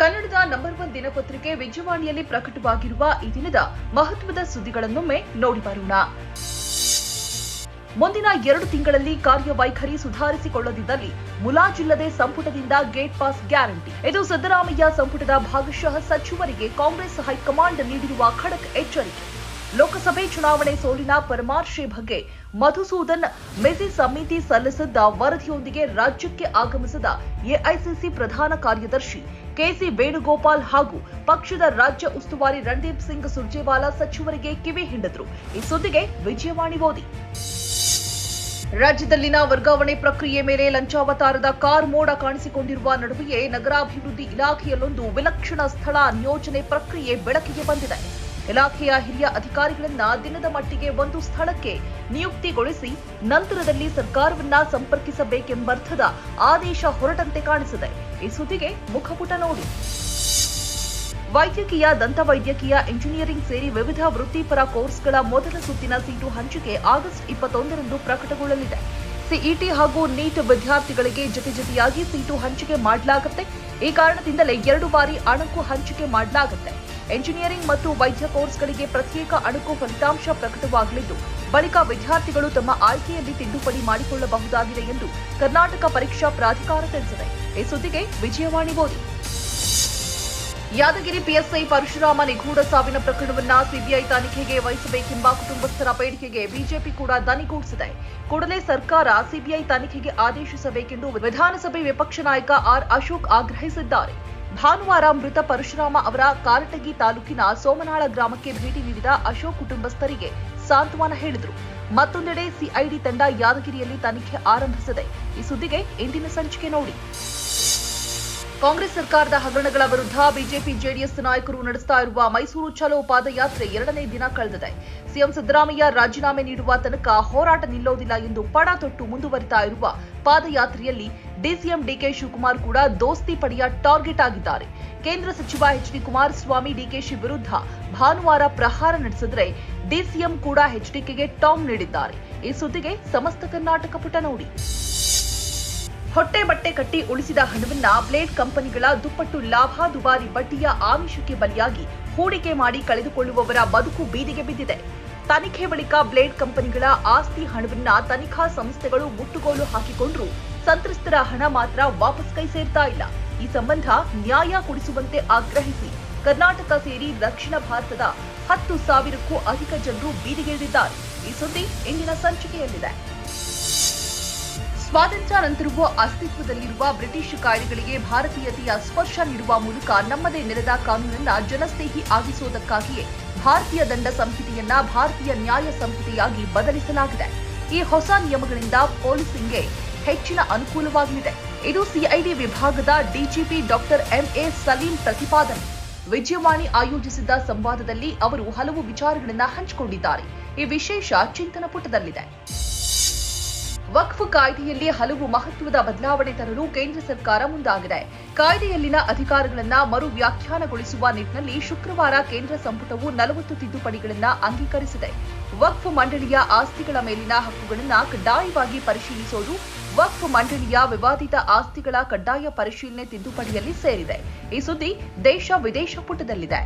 ಕನ್ನಡದ number one ದಿನಪತ್ರಿಕೆ ವಿಜಯವಾಣಿಯಲ್ಲಿ ಪ್ರಕಟವಾಗಿರುವ ಈ ದಿನದ ಮಹತ್ವದ ಸುದ್ದಿಗಳನ್ನೊಮ್ಮೆ ನೋಡಿ ಬರೋಣ. ಮುಂದಿನ ಎರಡು ತಿಂಗಳಲ್ಲಿ ಕಾರ್ಯವೈಖರಿ ಸುಧಾರಿಸಿಕೊಳ್ಳದಿದ್ದಲ್ಲಿ ಮುಲಾಜಿಲ್ಲದೆ ಸಂಪುಟದಿಂದ ಗೇಟ್ ಪಾಸ್ ಗ್ಯಾರಂಟಿ ಇದು ಸಿದ್ದರಾಮಯ್ಯ ಸಂಪುಟದ ಭಾಗಶಃ ಸಚಿವರಿಗೆ ಕಾಂಗ್ರೆಸ್ ಹೈಕಮಾಂಡ್ ನೀಡಿರುವ ಖಡಕ್ ಎಚ್ಚರಿಕೆ. ಲೋಕಸಭೆ ಚುನಾವಣೆ ಸೋಲಿನ ಪರಾಮರ್ಶೆ ಬಗ್ಗೆ ಮಧುಸೂದನ್ ಮೆಸಿ ಸಮಿತಿ ಸಲ್ಲಿಸಿದ್ದ ವರದಿಯೊಂದಿಗೆ ರಾಜ್ಯಕ್ಕೆ ಆಗಮಿಸಿದ ಎಐಸಿಸಿ ಪ್ರಧಾನ ಕಾರ್ಯದರ್ಶಿ ಕೆಸಿ ವೇಣುಗೋಪಾಲ್ ಹಾಗೂ ಪಕ್ಷದ ರಾಜ್ಯ ಉಸ್ತುವಾರಿ ರಣದೀಪ್ ಸಿಂಗ್ ಸುರ್ಜೇವಾಲಾ ಸಚಿವರಿಗೆ ಕಿವಿ ಹಿಂಡಿದ್ರು. ಈ ಸುದ್ದಿಗೆ ವಿಜಯವಾಣಿ ಓದಿ. ರಾಜ್ಯದಲ್ಲಿನ ವರ್ಗಾವಣೆ ಪ್ರಕ್ರಿಯೆ ಮೇಲೆ ಲಂಚಾವತಾರದ ಕಾರ್ ಮೋಡ ಕಾಣಿಸಿಕೊಂಡಿರುವ ನಡುವೆಯೇ ನಗರಾಭಿವೃದ್ಧಿ ಇಲಾಖೆಯಲ್ಲೊಂದು ವಿಲಕ್ಷಣ ಸ್ಥಳ ನಿಯೋಜನೆ ಪ್ರಕ್ರಿಯೆ ಬೆಳಕಿಗೆ ಬಂದಿದೆ. ಇಲಾಖೆಯ ಹಿರಿಯ ಅಧಿಕಾರಿಗಳನ್ನ ದಿನದ ಮಟ್ಟಿಗೆ ಒಂದು ಸ್ಥಳಕ್ಕೆ ನಿಯುಕ್ತಿಗೊಳಿಸಿ ನಂತರದಲ್ಲಿ ಸರ್ಕಾರವನ್ನ ಸಂಪರ್ಕಿಸಬೇಕೆಂಬರ್ಥದ ಆದೇಶ ಹೊರಟಂತೆ ಕಾಣಿಸಿದೆ. ಈ ಸುದ್ದಿಗೆ ಮುಖಪುಟ ನೋಡಿ. ವೈದ್ಯಕೀಯ, ದಂತವೈದ್ಯಕೀಯ, ಇಂಜಿನಿಯರಿಂಗ್ ಸೇರಿ ವಿವಿಧ ವೃತ್ತಿಪರ ಕೋರ್ಸ್ಗಳ ಮೊದಲ ಸುತ್ತಿನ ಸೀಟು ಹಂಚಿಕೆ ಆಗಸ್ಟ್ ಇಪ್ಪತ್ತೊಂದರಂದು ಪ್ರಕಟಗೊಳ್ಳಲಿದೆ. ಸಿಇಟಿ ಹಾಗೂ ನೀಟ್ ವಿದ್ಯಾರ್ಥಿಗಳಿಗೆ ಜೊತೆ ಜೊತೆಯಾಗಿ ಸೀಟು ಹಂಚಿಕೆ ಮಾಡಲಾಗುತ್ತೆ. ಈ ಕಾರಣದಿಂದಲೇ ಎರಡು ಬಾರಿ ಅಣಕು ಹಂಚಿಕೆ ಮಾಡಲಾಗುತ್ತೆ. ಎಂಜಿನಿಯರಿಂಗ್ ಮತ್ತು ವೈದ್ಯ ಕೋರ್ಸ್ಗಳಿಗೆ ಪ್ರತ್ಯೇಕ ಅಣುಕು ಫಲಿತಾಂಶ ಪ್ರಕಟವಾಗಲಿದ್ದು, ಬಳಿಕ ವಿದ್ಯಾರ್ಥಿಗಳು ತಮ್ಮ ಆಯ್ಕೆಯಲ್ಲಿ ತಿದ್ದುಪಡಿ ಮಾಡಿಕೊಳ್ಳಬಹುದಾಗಿದೆ ಎಂದು ಕರ್ನಾಟಕ ಪರೀಕ್ಷಾ ಪ್ರಾಧಿಕಾರ ತಿಳಿಸಿದೆ. ಈ ಸುದ್ದಿಗೆ ವಿಜಯವಾಣಿ ಓದಿ ಯಾದಗಿರಿ ಪಿಎಸ್ಐ ಪರಶುರಾಮ ನಿಗೂಢ ಸಾವಿನ ಪ್ರಕರಣವನ್ನ ಸಿಬಿಐ ತನಿಖೆಗೆ ವಹಿಸಬೇಕೆಂಬ ಕುಟುಂಬಸ್ಥರ ಬೇಡಿಕೆಗೆ ಬಿಜೆಪಿ ಕೂಡ ದನಿಗೂಡಿಸಿದೆ ಕೂಡಲೇ ಸರ್ಕಾರ ಸಿಬಿಐ ತನಿಖೆಗೆ ಆದೇಶಿಸಬೇಕೆಂದು ವಿಧಾನಸಭೆ ವಿಪಕ್ಷ ನಾಯಕ ಆರ್ ಅಶೋಕ್ ಆಗ್ರಹಿಸಿದ್ದಾರೆ. ಭಾನುವಾರ ಮೃತ ಪರಶುರಾಮ ಅವರ ಕಾರಟಗಿ ತಾಲೂಕಿನ ಸೋಮನಾಳ ಗ್ರಾಮಕ್ಕೆ ಭೇಟಿ ನೀಡಿದ ಅಶೋಕ್ ಕುಟುಂಬಸ್ಥರಿಗೆ ಸಾಂತ್ವನ ಹೇಳಿದರು. ಮತ್ತೊಂದೆಡೆ ಸಿಐಡಿ ತಂಡ ಯಾದಗಿರಿಯಲ್ಲಿ ತನಿಖೆ ಆರಂಭಿಸಿದೆ. ಈ ಸುದ್ದಿಗೆ ಇಂದಿನ ಸಂಚಿಕೆ ನೋಡಿ. ಕಾಂಗ್ರೆಸ್ ಸರ್ಕಾರದ ಹಗರಣಗಳ ವಿರುದ್ಧ ಬಿಜೆಪಿ ಜೆಡಿಎಸ್ ನಾಯಕರು ನಡೆಸ್ತಾ ಇರುವ ಮೈಸೂರು ಚಲೋ ಪಾದಯಾತ್ರೆ ಎರಡನೇ ದಿನ ಕಳೆದಿದೆ. ಸಿಎಂ ಸಿದ್ದರಾಮಯ್ಯ ರಾಜೀನಾಮೆ ನೀಡುವ ತನಕ ಹೋರಾಟ ನಿಲ್ಲೋದಿಲ್ಲ ಎಂದು ಪಣ ತೊಟ್ಟು ಮುಂದುವರಿತಾ ಇರುವ ಪಾದಯಾತ್ರೆಯಲ್ಲಿ ಡಿಸಿಎಂ ಡಿಕೆ ಶಿವಕುಮಾರ್ ಕೂಡ ದೋಸ್ತಿ ಪಡೆಯ ಟಾರ್ಗೆಟ್ ಆಗಿದ್ದಾರೆ. ಕೇಂದ್ರ ಸಚಿವ ಎಚ್ಡಿ ಕುಮಾರಸ್ವಾಮಿ ಡಿಕೆಶಿ ವಿರುದ್ಧ ಭಾನುವಾರ ಪ್ರಹಾರ ನಡೆಸಿದ್ರೆ ಡಿಸಿಎಂ ಕೂಡ ಎಚ್ಡಿಕೆಗೆ ಟಾಂಗ್ ನೀಡಿದ್ದಾರೆ. ಈ ಸುದ್ದಿಗೆ ಸಮಸ್ತ ಕರ್ನಾಟಕ ಪುಟ ನೋಡಿ. ಹೊಟ್ಟೆ ಬಟ್ಟೆ ಕಟ್ಟಿ ಉಳಿಸಿದ ಹಣವನ್ನ ಬ್ಲೇಡ್ ಕಂಪನಿಗಳ ದುಪ್ಪಟ್ಟು ಲಾಭ ದುಬಾರಿ ಬಡ್ಡಿಯ ಆಮಿಷಕ್ಕೆ ಬಲಿಯಾಗಿ ಹೂಡಿಕೆ ಮಾಡಿ ಕಳೆದುಕೊಳ್ಳುವವರ ಬದುಕು ಬೀದಿಗೆ ಬಿದ್ದಿದೆ. ತನಿಖೆ ಬಳಿಕ ಬ್ಲೇಡ್ ಕಂಪನಿಗಳ ಆಸ್ತಿ ಹಣವನ್ನ ತನಿಖಾ ಸಂಸ್ಥೆಗಳು ಮುಟ್ಟುಗೋಲು ಹಾಕಿಕೊಂಡ್ರು. ಸಂತ್ರಸ್ತರ ಹಣ ಮಾತ್ರ ವಾಪಸ್ ಕೈ ಸೇರ್ತಾ ಇಲ್ಲ. ಈ ಸಂಬಂಧ ನ್ಯಾಯ ಕೊಡಿಸುವಂತೆ ಆಗ್ರಹಿಸಿ ಕರ್ನಾಟಕ ಸೇರಿ ದಕ್ಷಿಣ ಭಾರತದ ಹತ್ತು ಸಾವಿರಕ್ಕೂ ಅಧಿಕ ಜನರು ಬೀದಿಗಿಳಿದಿದ್ದಾರೆ. ಈ ಸುದ್ದಿ ಇಂದಿನ ಸಂಚಿಕೆಯಲ್ಲಿದೆ. ಸ್ವಾತಂತ್ರ್ಯ ನಂತರವೂ ಅಸ್ತಿತ್ವದಲ್ಲಿರುವ ಬ್ರಿಟಿಷ್ ಕಾಯ್ದೆಗಳಿಗೆ ಭಾರತೀಯತೆಯ ಸ್ಪರ್ಶ ನೀಡುವ ಮೂಲಕ ನಮ್ಮದೇ ನೆಲದ ಕಾನೂನನ್ನ ಜನಸ್ನೇಹಿ ಆಗಿಸುವುದಕ್ಕಾಗಿಯೇ ಭಾರತೀಯ ದಂಡ ಸಂಹಿತೆಯನ್ನ ಭಾರತೀಯ ನ್ಯಾಯ ಸಂಹಿತೆಯಾಗಿ ಬದಲಿಸಲಾಗಿದೆ. ಈ ಹೊಸ ನಿಯಮಗಳಿಂದ ಪೊಲೀಸಿಂಗ್ಗೆ ಹೆಚ್ಚಿನ ಅನುಕೂಲವಾಗಲಿದೆ. ಇದು ಸಿಐಡಿ ವಿಭಾಗದ ಡಿಜಿಪಿ ಡಾಕ್ಟರ್ ಎಂಎ ಸಲೀಂ ಪ್ರತಿಪಾದನೆ. ವಿಜಯವಾಣಿ ಆಯೋಜಿಸಿದ್ದ ಸಂವಾದದಲ್ಲಿ ಅವರು ಹಲವು ವಿಚಾರಗಳನ್ನ ಹಂಚಿಕೊಂಡಿದ್ದಾರೆ. ಈ ವಿಶೇಷ ಚಿಂತನ ಪುಟದಲ್ಲಿದೆ. ವಕ್ಫ್ ಕಾಯ್ದೆಯಲ್ಲಿ ಹಲವು ಮಹತ್ವದ ಬದಲಾವಣೆ ತರಲು ಕೇಂದ್ರ ಸರ್ಕಾರ ಮುಂದಾಗಿದೆ. ಕಾಯ್ದೆಯಲ್ಲಿನ ಅಧಿಕಾರಗಳನ್ನ ಮರು ವ್ಯಾಖ್ಯಾನಗೊಳಿಸುವ ನಿಟ್ಟಿನಲ್ಲಿ ಶುಕ್ರವಾರ ಕೇಂದ್ರ ಸಂಪುಟವು ನಲವತ್ತು ತಿದ್ದುಪಡಿಗಳನ್ನ ಅಂಗೀಕರಿಸಿದೆ. ವಕ್ಫ್ ಮಂಡಳಿಯ ಆಸ್ತಿಗಳ ಮೇಲಿನ ಹಕ್ಕುಗಳನ್ನ ಕಡ್ಡಾಯವಾಗಿ ಪರಿಶೀಲಿಸೋದು ವಕ್ಫ್ ಮಂಡಳಿಯ ವಿವಾದಿತ ಆಸ್ತಿಗಳ ಕಡ್ಡಾಯ ಪರಿಶೀಲನೆ ತಿದ್ದುಪಡಿಯಲ್ಲಿ ಸೇರಿದೆ. ಈ ಸುದ್ದಿ ದೇಶ ವಿದೇಶ ಪುಟದಲ್ಲಿದೆ.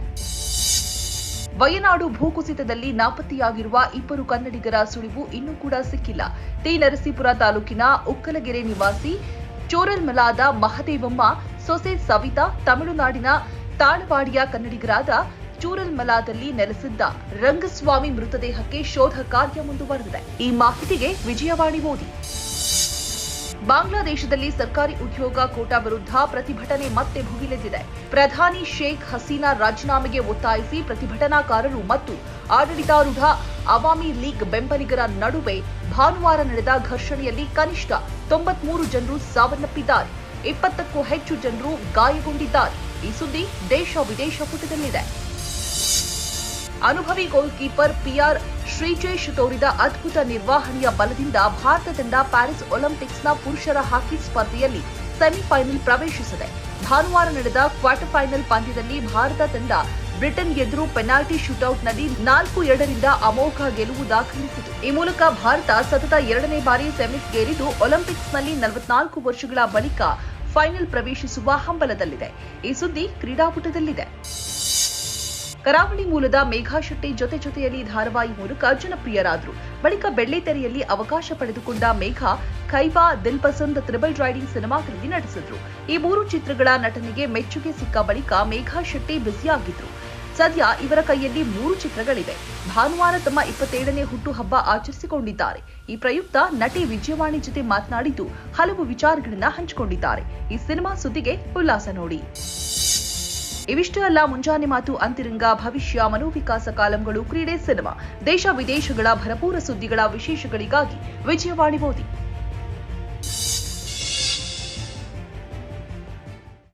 ವಯನಾಡು ಭೂಕುಸಿತದಲ್ಲಿ ನಾಪತ್ತೆಯಾಗಿರುವ ಇಬ್ಬರು ಕನ್ನಡಿಗರ ಸುಳಿವು ಇನ್ನೂ ಕೂಡ ಸಿಕ್ಕಿಲ್ಲ. ಟಿ. ನರಸೀಪುರ ತಾಲೂಕಿನ ಉಕ್ಕಲಗೆರೆ ನಿವಾಸಿ ಚೋರಲ್ಮಲಾದ ಮಹದೇವಮ್ಮ ಸೊಸೆ ಸವಿತಾ, ತಮಿಳುನಾಡಿನ ತಾಳವಾಡಿಯ ಕನ್ನಡಿಗರಾದ ಚೂರಲ್ಮಲಾದಲ್ಲಿ ನೆಲೆಸಿದ್ದ ರಂಗಸ್ವಾಮಿ ಮೃತದೇಹಕ್ಕೆ ಶೋಧ ಕಾರ್ಯ ಮುಂದುವರೆದಿದೆ. ಈ ಮಾಹಿತಿಗೆ ವಿಜಯವಾಣಿ ಓದಿ. ಬಾಂಗ್ಲಾದೇಶದಲ್ಲಿ ಸರ್ಕಾರಿ ಉದ್ಯೋಗ ಕೋಟಾ ವಿರುದ್ಧ ಪ್ರತಿಭಟನೆ ಮತ್ತೆ ಭುಗಿಲೆದ್ದಿದೆ. ಪ್ರಧಾನಿ ಶೇಖ್ ಹಸೀನಾ ರಾಜೀನಾಮೆಗೆ ಒತ್ತಾಯಿಸಿ ಪ್ರತಿಭಟನಾಕಾರರು ಮತ್ತು ಆಡಳಿತಾರೂಢ ಅವಾಮಿ ಲೀಗ್ ಬೆಂಬಲಿಗರ ನಡುವೆ ಭಾನುವಾರ ನಡೆದ ಘರ್ಷಣೆಯಲ್ಲಿ ಕನಿಷ್ಠ ತೊಂಬತ್ಮೂರು ಜನರು ಸಾವನ್ನಪ್ಪಿದ್ದಾರೆ. ಇಪ್ಪತ್ತಕ್ಕೂ ಹೆಚ್ಚು ಜನರು ಗಾಯಗೊಂಡಿದ್ದಾರೆ. ಈ ಸುದ್ದಿ ದೇಶ ವಿದೇಶ ಪುಟದಲ್ಲಿದೆ. ಅನುಭವಿ ಗೋಲ್ ಕೀಪರ್ ಪಿಆರ್ ಶ್ರೀಜೇಶ್ ತೋರಿದ ಅದ್ಭುತ ನಿರ್ವಹಣೆಯ ಬಲದಿಂದ ಭಾರತ ತಂಡ ಪ್ಯಾರಿಸ್ ಒಲಿಂಪಿಕ್ಸ್ನ ಪುರುಷರ ಹಾಕಿ ಸ್ಪರ್ಧೆಯಲ್ಲಿ ಸೆಮಿಫೈನಲ್ ಪ್ರವೇಶಿಸಿದೆ. ಭಾನುವಾರ ನಡೆದ ಕ್ವಾರ್ಟರ್ ಫೈನಲ್ ಪಂದ್ಯದಲ್ಲಿ ಭಾರತ ತಂಡ ಬ್ರಿಟನ್ ಎದುರು ಪೆನಾಲ್ಟಿ ಶೂಟೌಟ್ನಲ್ಲಿ ನಾಲ್ಕು ಎರಡರಿಂದ ಅಮೋಘ ಗೆಲುವು ದಾಖಲಿಸಿತು. ಈ ಮೂಲಕ ಭಾರತ ಸತತ ಎರಡನೇ ಬಾರಿ ಸೆಮಿಸ್ಗೇರಿದ್ದು ಒಲಿಂಪಿಕ್ಸ್ನಲ್ಲಿ ನಲವತ್ನಾಲ್ಕು ವರ್ಷಗಳ ಬಳಿಕ ಫೈನಲ್ ಪ್ರವೇಶಿಸುವ ಹಂಬಲದಲ್ಲಿದೆ. ಈ ಸುದ್ದಿ ಕ್ರೀಡಾಪಟುದಲ್ಲಿದೆ. ಕರಾವಳಿ ಮೂಲದ ಮೇಘಾ ಶೆಟ್ಟಿ ಜೊತೆ ಜೊತೆಯಲ್ಲಿ ಧಾರಾವಾಹಿ ಮೂಲಕ ಜನಪ್ರಿಯರಾದರು. ಬಳಿಕ ಬೆಳ್ಳಿತೆರೆಯಲ್ಲಿ ಅವಕಾಶ ಪಡೆದುಕೊಂಡ ಮೇಘಾ ಖೈಬಾ ದಿಲ್ ಪಸಂದ್ ತ್ರಿಬಲ್ ರೈಡಿಂಗ್ ಸಿನಿಮಾಗಳಲ್ಲಿ ನಟಿಸಿದ್ರು. ಈ ಮೂರು ಚಿತ್ರಗಳ ನಟನೆಗೆ ಮೆಚ್ಚುಗೆ ಸಿಕ್ಕ ಬಳಿಕ ಮೇಘಾ ಶೆಟ್ಟಿ ಬ್ಯುಸಿಯಾಗಿದ್ರು. ಸದ್ಯ ಇವರ ಕೈಯಲ್ಲಿ ಮೂರು ಚಿತ್ರಗಳಿವೆ. ಭಾನುವಾರ ತಮ್ಮ ಇಪ್ಪತ್ತೇಳನೇ ಹುಟ್ಟುಹಬ್ಬ ಆಚರಿಸಿಕೊಂಡಿದ್ದಾರೆ. ಈ ಪ್ರಯುಕ್ತ ನಟಿ ವಿಜಯವಾಣಿ ಜೊತೆ ಮಾತನಾಡಿದ್ದು ಹಲವು ವಿಚಾರಗಳನ್ನ ಹಂಚಿಕೊಂಡಿದ್ದಾರೆ. ಈ ಸಿನಿಮಾ ಸುದ್ದಿಗೆ ಉಲ್ಲಾಸ ನೋಡಿ. ಇವಿಷ್ಟೇ ಅಲ್ಲ, ಮುಂಜಾನೆ ಮಾತು ಅಂತಿರಂಗ, ಭವಿಷ್ಯ, ಮನೋವಿಕಾಸ ಕಾಲಂಗಳು, ಕ್ರೀಡೆ, ಸಿನಿಮಾ, ದೇಶ ವಿದೇಶಗಳ ಭರಪೂರ ಸುದ್ದಿಗಳ ವಿಶೇಷಗಳಿಗಾಗಿ ವಿಜಯವಾಣಿ ಓದಿ